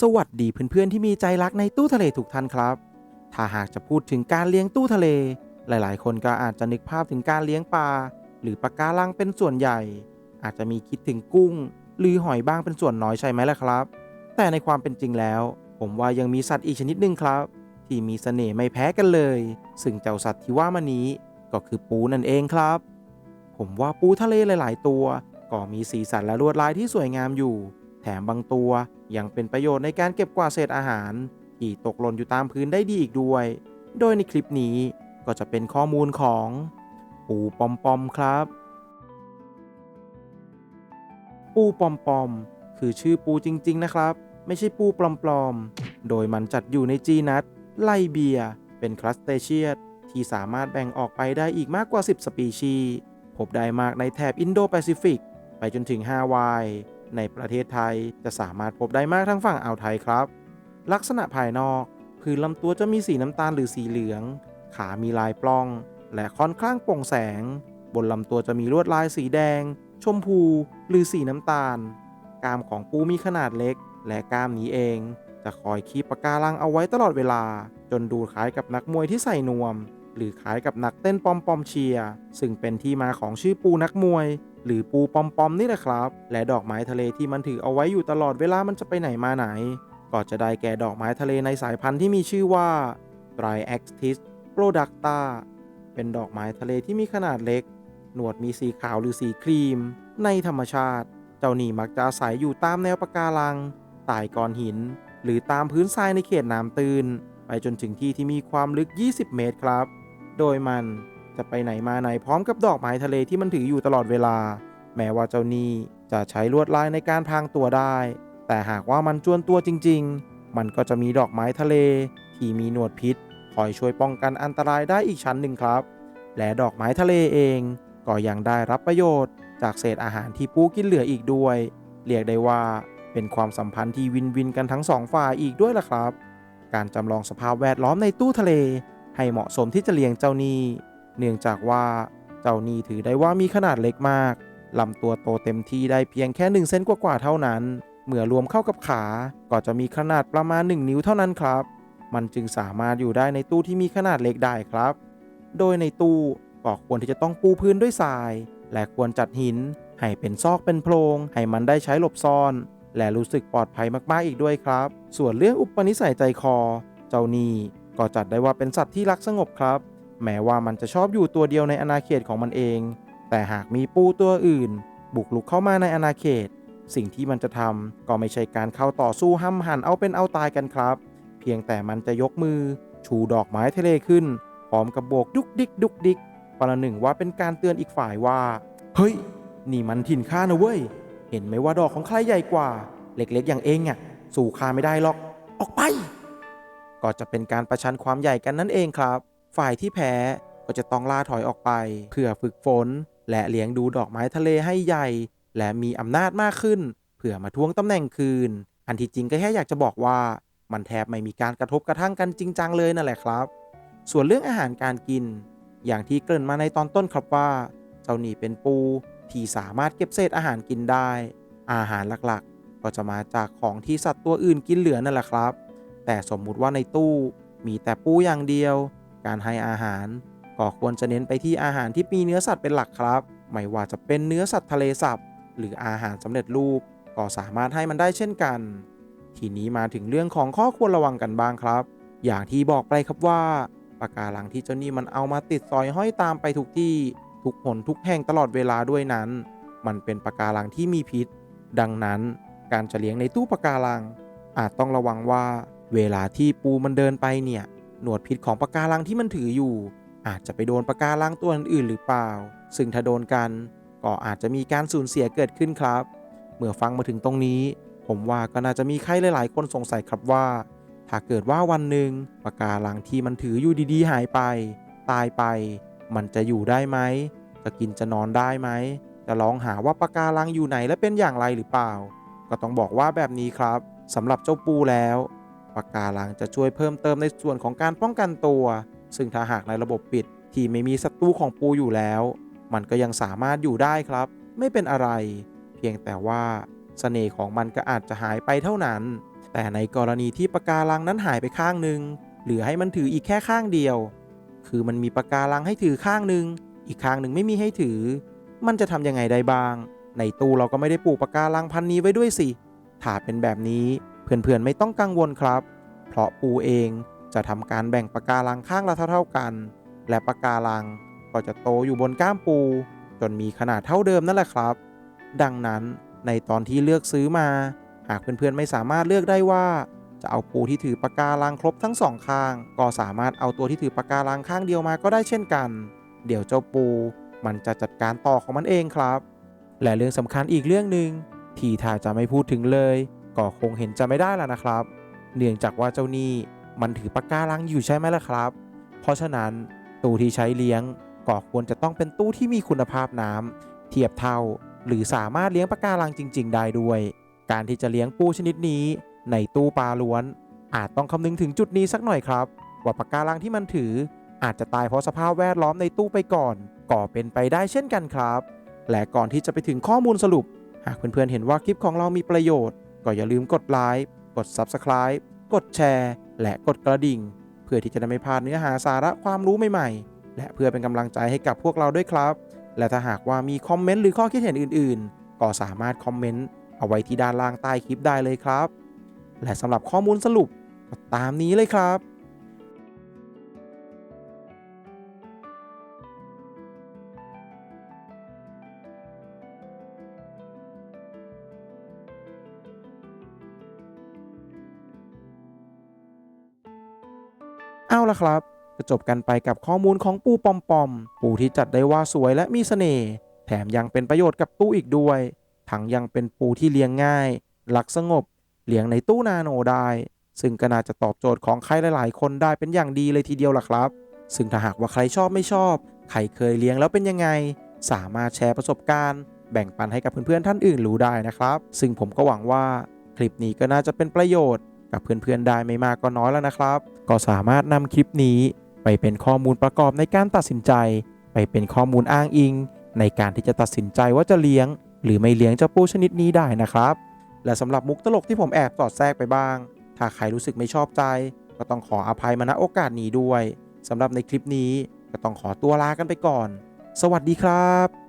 สวัสดีเพื่อนๆที่มีใจรักในตู้ทะเลทุกท่านครับ ถ้าหากจะพูดถึงการเลี้ยงตู้ทะเล หลายๆ คนก็อาจจะนึกภาพถึงการเลี้ยงปลาหรือปลาการังเป็นส่วนใหญ่ อาจจะมีคิดถึงกุ้ง หรือหอยบ้างเป็นส่วนน้อยใช่ไหมล่ะครับ แต่ในความเป็นจริงแล้ว ผมว่ายังมีสัตว์อีกชนิดหนึ่งครับ ที่มีเสน่ห์ไม่แพ้กันเลย ซึ่งเจ้าสัตว์ที่ว่ามานี้ก็คือปูนั่นเองครับ ผมว่าปูทะเลหลาย ๆ ตัว ก็มีสีสันและลวดลายที่สวยงามอยู่ แถมบางตัวยังเป็นประโยชน์ในการเก็บกวาดเศษอาหาร ที่ตกหล่นอยู่ตามพื้นได้ดีอีกด้วย โดยในคลิปนี้ก็จะเป็นข้อมูลของปูปอมปอมครับ ปูปอมปอม คือชื่อปูจริง ๆ นะครับ ไม่ใช่ปูปลอมๆ โดยมันจัดอยู่ในจีนัทไลเบีย เป็นคลัสเตเชียตที่สามารถแบ่งออกไปได้อีกมากกว่า 10 สปีชีส์พบได้มากในแถบอินโดแปซิฟิก ไปจนถึงฮาวาย ในประเทศไทยจะสามารถพบได้มากทั้งฝั่งอ่าวไทยครับ ลักษณะภายนอกพื้นลำตัวจะมีสีน้ำตาลหรือสีเหลือง ขามีลายปล้อง และค่อนข้างโปร่งแสง บนลำตัวจะมีลวดลายสีแดง ชมพู หรือสีน้ำตาล กามของปูมีขนาดเล็ก และกามนี้เอง จะคอยคีบปะการังเอาไว้ตลอดเวลา จนดูคล้ายกับนักมวยที่ใส่นวม หรือคล้ายกับนักเต้นปอมปอมเชียร์ซึ่งเป็นที่มาของชื่อปูนักมวย หรือปูปอมปอมนี่แหละครับ และดอกไม้ทะเลที่มันถือเอาไว้อยู่ตลอดเวลามันจะไปไหนมาไหน ก็จะได้แก่ดอกไม้ทะเลในสายพันธุ์ที่มีชื่อว่า Triaxis producta เป็นดอกไม้ทะเลที่มีขนาดเล็ก หนวดมีสีขาวหรือสีครีม ในธรรมชาติ เจ้านี่มักจะอาศัยอยู่ตามแนวปะการังใต้ก้อนหิน หรือตามพื้นทรายในเขตน้ำตื้น ไปจนถึงที่ที่มีความลึก 20 เมตรครับ โดยมัน จะไปไหนมาไหนพร้อมกับดอกไม้ทะเลที่มันถืออยู่ตลอดเวลา แม้ว่าเจ้านี่จะใช้ลวดลายในการพรางตัวได้ แต่หากว่ามันจวนตัวจริง ๆ มันก็จะมีดอกไม้ทะเล ที่มีหนวดพิษคอยช่วยป้องกันอันตรายได้อีกชั้นหนึ่งครับ และดอกไม้ทะเลเอง ก็ยังได้รับประโยชน์ จากเศษอาหารที่ปูกินเหลืออีกด้วย เรียกได้ว่าเป็นความสัมพันธ์ที่วินวินกันทั้งสองฝ่ายอีกด้วยล่ะครับ การจำลองสภาพแวดล้อมในตู้ทะเล ให้เหมาะสมที่จะเลี้ยงเจ้านี่ เนื่องจากว่าเจ้านี่ถือได้ว่ามีขนาดเล็กมากลำตัวโตเต็มที่ได้เพียงแค่1เซนกว่าๆเท่านั้น เมื่อรวมเข้ากับขา ก็จะมีขนาดประมาณ 1 นิ้วเท่านั้นครับ มันจึงสามารถอยู่ได้ในตู้ที่มีขนาดเล็กได้ครับ โดยในตู้ก็ควรที่จะต้องปูพื้นด้วยทราย และควรจัดหิน ให้เป็นซอกเป็นโพรงให้มันได้ใช้หลบซ่อน และรู้สึกปลอดภัยมากๆอีกด้วยครับ ส่วนเรื่องอุปนิสัยใจคอ เจ้านี่ก็จัดได้ว่าเป็นสัตว์ที่รักสงบครับ แม้ว่ามันจะชอบอยู่ตัวเดียวในอาณาเขตของมันเอง แต่หากมีปูตัวอื่น บุกลุกเข้ามาในอาณาเขต สิ่งที่มันจะทำก็ไม่ใช่การเข้าต่อสู้ห้ำหันเอาเป็นเอาตายกันครับ เพียงแต่มันจะยกมือ ชูดอกไม้ทะเลขึ้นพร้อมกับโบกดุกดิกดุกดิกประหนึ่งว่าเป็นการเตือนอีกฝ่ายว่า เฮ้ย นี่มันถิ่นข้านะเว้ย เห็นไหมว่าดอกของใครใหญ่กว่า เล็กๆ อย่างเองอะ สู่ข้าไม่ได้หรอก ออกไป ก็จะเป็นการประชันความใหญ่กันนั่นเองครับ ฝ่ายที่แพ้ก็จะต้องล่าถอยออกไป เพื่อฝึกฝน และเลี้ยงดูดอกไม้ทะเลให้ใหญ่ และมีอำนาจมากขึ้น เพื่อมาทวงตำแหน่งคืน อันที่จริงก็แค่อยากจะบอกว่า มันแทบไม่มีการกระทบกระทั่งกันจริงจังเลยนั่นแหละครับ ส่วนเรื่องอาหารการกิน อย่างที่เกริ่นมาในตอนต้นครับว่า เจ้าหนี่เป็นปูที่สามารถเก็บเศษอาหารกินได้ อาหารหลักๆ ก็จะมาจากของที่สัตว์ตัวอื่นกินเหลือนั่นแหละครับ แต่สมมุติว่าในตู้มีแต่ปูอย่างเดียว การให้อาหารก็ควรจะเน้นไปที่อาหารที่มีเนื้อสัตว์เป็นหลักครับ ไม่ว่าจะเป็นเนื้อสัตว์ทะเลสับหรืออาหารสำเร็จรูป ก็สามารถให้มันได้เช่นกัน ทีนี้มาถึงเรื่องของข้อควรระวังกันบ้างครับ อย่างที่บอกไปครับว่าปะกการังที่เจ้านี่มันเอามาติดซอยห้อยตามไปทุกที่ทุกหนทุกแห่งตลอดเวลาด้วยนั้น มันเป็นปะกการังที่มีพิษ ดังนั้นการจะเลี้ยงในตู้ปะการัง อาจต้องระวังว่า เวลาที่ปูมันเดินไปเนี่ย หนวดพิษของปะการังที่มันถืออยู่ อาจจะไปโดนปะการังตัวอื่นหรือเปล่า ซึ่งถ้าโดนกัน ก็อาจจะมีการสูญเสียเกิดขึ้นครับ เมื่อฟังมาถึงตรงนี้ ผมว่าก็น่าจะมีใครหลาย ๆ คนสงสัยครับว่า ถ้าเกิดว่าวันหนึ่งปะการังที่มันถืออยู่ดีๆ หายไป ตายไป มันจะอยู่ได้ไหมจะกินจะนอนได้ไหมจะลองหาว่าปะการังอยู่ไหนและเป็นอย่างไรหรือเปล่า ก็ต้องบอกว่าแบบนี้ครับสำหรับเจ้าปูแล้ว ปะกการังจะช่วยเพิ่มเติมในส่วนของการป้องกันตัว ซึ่งถ้าหากในระบบปิดที่ไม่มีศัตรูของปูอยู่แล้ว มันก็ยังสามารถอยู่ได้ครับ ไม่เป็นอะไร เพียงแต่ว่าเสน่ห์ของมันก็อาจจะหายไปเท่านั้น แต่ในกรณีที่ปะกการังนั้นหายไปข้างหนึ่งเหลือให้มันถืออีกแค่ข้างเดียว คือมันมีปะกการังให้ถือข้างหนึ่งอีกข้างหนึ่งไม่มีให้ถือ มันจะทำยังไงได้บ้าง ในตู้เราก็ไม่ได้ปลูกปะกการังพันนี้ไว้ด้วยสิ ถ้าเป็นแบบนี้ เพื่อนๆไม่ต้องกังวลครับ เพราะปูเองจะทำการแบ่งปะการังข้างละเท่าๆกัน และปะการังก็จะโตอยู่บนก้ามปู จนมีขนาดเท่าเดิมนั่นแหละครับ ดังนั้นในตอนที่เลือกซื้อมา หากเพื่อนๆไม่สามารถเลือกได้ว่า จะเอาปูที่ถือปะการังครบทั้งสองข้าง ก็สามารถเอาตัวที่ถือปะการังข้างเดียวมาก็ได้เช่นกัน เดี๋ยวเจ้าปูมันจะจัดการต่อของมันเองครับ และเรื่องสำคัญอีกเรื่องหนึ่งที่ถ้าจะไม่พูดถึงเลย ก็คงเห็นจะไม่ได้แล้วนะครับ เนื่องจากว่าเจ้านี่มันถือปะการังอยู่ใช่ไหมล่ะครับ เพราะฉะนั้นตู้ที่ใช้เลี้ยงก็ควรจะต้องเป็นตู้ที่มีคุณภาพน้ำเทียบเท่า หรือสามารถเลี้ยงปะการังจริง ๆ ได้ด้วย การที่จะเลี้ยงปูชนิดนี้ ในตู้ปลาล้วน อาจต้องคำนึงถึงจุดนี้สักหน่อยครับ ว่าปะการังที่มันถือ อาจจะตายเพราะสภาพแวดล้อมในตู้ไปก่อนก็เป็นไปได้เช่นกันครับ และก่อนที่จะไปถึงข้อมูลสรุป หากเพื่อนๆเห็นว่าคลิปของเรามีประโยชน์ ก็อย่าลืมกดไลค์กด Subscribe กดแชร์ และกดกระดิ่ง เพื่อที่จะได้ไม่พลาดเนื้อหาสาระความรู้ใหม่ๆ และเพื่อเป็นกำลังใจให้กับพวกเราด้วยครับ และถ้าหากว่ามีคอมเมนต์หรือข้อคิดเห็นอื่นๆ ก็สามารถคอมเมนต์เอาไว้ที่ด้านล่างใต้คลิปได้เลยครับ และสำหรับข้อมูลสรุปก็ตามนี้เลยครับ เอาละครับก็จบกันไปกับข้อมูลของปูปอมปอม ปูที่จัดได้ว่าสวยและมีเสน่ห์แถมยังเป็นประโยชน์กับตู้อีกด้วย ทั้งยังเป็นปูที่เลี้ยงง่ายหลักสงบ เลี้ยงในตู้นาโนได้ ซึ่งก็น่าจะตอบโจทย์ของใครหลาย ๆ คนได้เป็นอย่างดีเลยทีเดียวล่ะครับ ซึ่งถ้าหากว่าใครชอบไม่ชอบ ใครเคยเลี้ยงแล้วเป็นยังไง สามารถแชร์ประสบการณ์ แบ่งปันให้กับเพื่อน ๆ ท่านอื่นรู้ได้นะครับ ซึ่งผมก็หวังว่า คลิปนี้ก็น่าจะเป็นประโยชน์ กับเพื่อนๆได้ไม่มากก็น้อยแล้วนะครับ ก็สามารถนำคลิปนี้ไปเป็นข้อมูลประกอบในการตัดสินใจ ไปเป็นข้อมูลอ้างอิง ในการที่จะตัดสินใจว่าจะเลี้ยง หรือไม่เลี้ยงเจ้าปูชนิดนี้ได้นะครับ และสำหรับมุกตลกที่ผมแอบสอดแทรกไปบ้าง ถ้าใครรู้สึกไม่ชอบใจ ก็ต้องขออภัยมาณโอกาสนี้ด้วยสำหรับในคลิปนี้ก็ต้องขอตัวลากันไปก่อน สวัสดีครับ